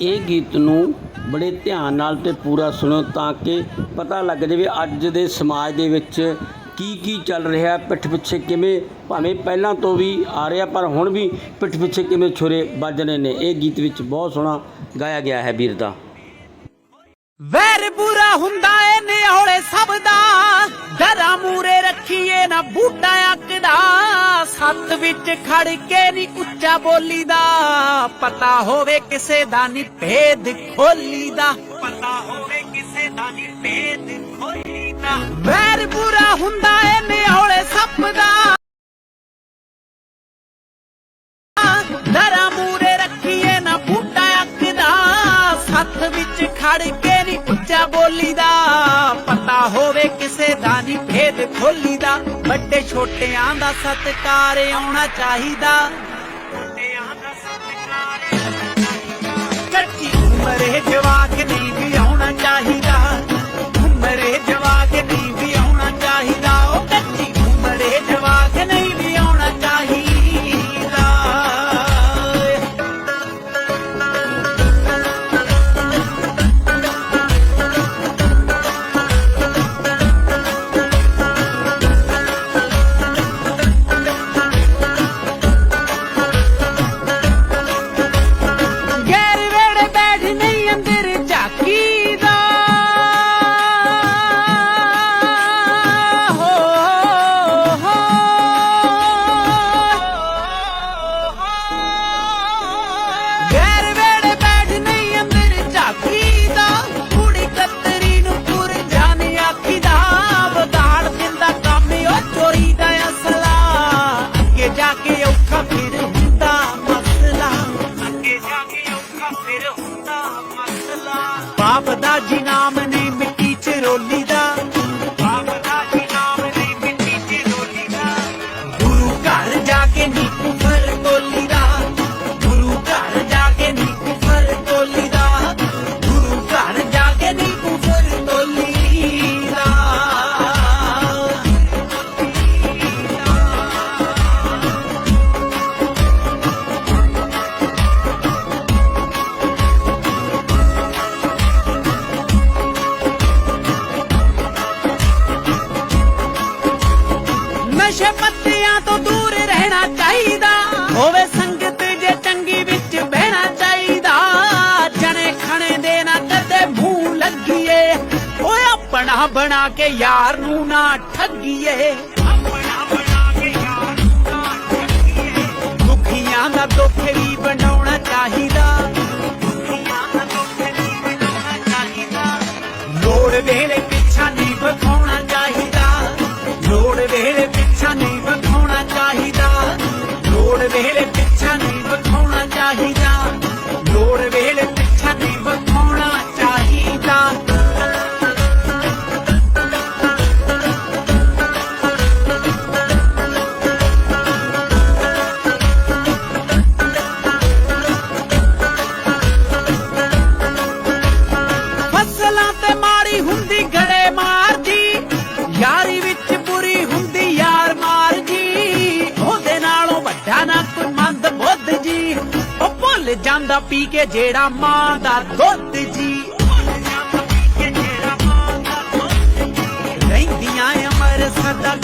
ਇਹ ਗੀਤ ਨੂੰ ਬੜੇ ਧਿਆਨ ਨਾਲ ਤੇ ਪੂਰਾ ਸੁਣੋ ਤਾਂ ਕਿ ਪਤਾ ਲੱਗ ਜਾਵੇ ਅੱਜ ਦੇ ਸਮਾਜ ਦੇ ਵਿੱਚ ਕੀ ਕੀ ਚੱਲ ਰਿਹਾ, ਪਿੱਠ ਪਿੱਛੇ ਕਿਵੇਂ, ਭਾਵੇਂ ਪਹਿਲਾਂ ਤੋਂ ਵੀ ਆ ਰਿਹਾ ਪਰ ਹੁਣ ਵੀ ਪਿੱਠ ਪਿੱਛੇ ਕਿਵੇਂ ਛੁਰੇ ਵੱਜ ਰਹੇ ਨੇ। ਇਹ ਗੀਤ ਵਿੱਚ ਬਹੁਤ ਸੋਹਣਾ ਗਾਇਆ ਗਿਆ ਹੈ ਵੀਰ ਦਾ। ਵੈਰ ਬੁਰਾ ਹੁੰਦਾ ਏ ਨਿਹੋਲੇ ਸਭ ਦਾ ਦਰਾ ਮੂਰੇ ਰੱਖੀਏ ਨਾ ਬੂਟਾ ਅੱਕਦਾ ਸੱਤ ਵਿੱਚ ਖੜ ਕੇ ਨਹੀਂ ਉੱਚਾ ਬੋਲੀ ਦਾ ਪਤਾ ਹੋਵੇ ਕਿਸੇ ਦਾ ਨਹੀਂ ਭੇਦ ਖੋਲੀ ਦਾ ਪਤਾ ਹੋਵੇ ਕਿਸੇ ਦਾ ਨਹੀਂ ਭੇਦ ਖੋਲੀ ਦਾ ਵੈਰ ਬੁਰਾ ਹੁੰਦਾ ਏ ਨਿਹੋਲੇ ਸਭ ਦਾ ਹੱਥ ਵਿੱਚ ਖੜ ਕੇ ਨਹੀਂ ਉੱਚਾ ਬੋਲੀਦਾ। ਪਤਾ ਹੋਵੇ ਕਿਸੇ ਦਾ ਨਹੀਂ ਭੇਦ ਖੋਲੀਦਾ। ਵੱਡੇ ਛੋਟਿਆਂ ਦਾ ਸਤਿਕਾਰ ਆਉਣਾ ਚਾਹੀਦਾ। ਔਖਾ ਫਿਰ ਹੁੰਦਾ ਮਸਲਾ। ਅੱਗੇ ਜਾ ਕੇ ਔਖਾ ਫਿਰ ਹੁੰਦਾ ਮਸਲਾ। ਬਾਪ ਦਾ ਜੀ ਨਾਮ ਨਸ਼ੇ ਪੱਤਿਆਂ ਤੋਂ ਦੂਰ ਰਹਿਣਾ ਚਾਹੀਦਾ। ਹੋਵੇ ਸੰਗਤ ਜੇ ਚੰਗੀ ਵਿੱਚ ਬਹਿਣਾ ਚਾਹੀਦਾ। ਜਣੇ ਖਣੇ ਦੇ ਨਾ ਕਦੇ ਮੂੰਹ ਲੱਗੀਏ। ਓਏ ਆਪਣਾ ਬਣਾ ਕੇ ਯਾਰ ਨੂੰ ਨਾ ਠੱਗੀਏ। ਆਪਣਾ ਬਣਾ ਕੇ ਯਾਰ ਨੂੰ ਨਾ ਠੱਗੀਏ ਦੁਖੀਆਂ ਦਾ ਦੁੱਖ ਵੀ ਬਣਾਉਣਾ ਭੁੱਲ ਜਾਂਦਾ ਪੀ ਕੇ ਜਿਹੜਾ ਮਾਂ ਦਾ ਦੁੱਧ ਜੀ। ਕੇ ਰਹਿੰਦੀਆਂ ਅਮਰ ਸਦਾ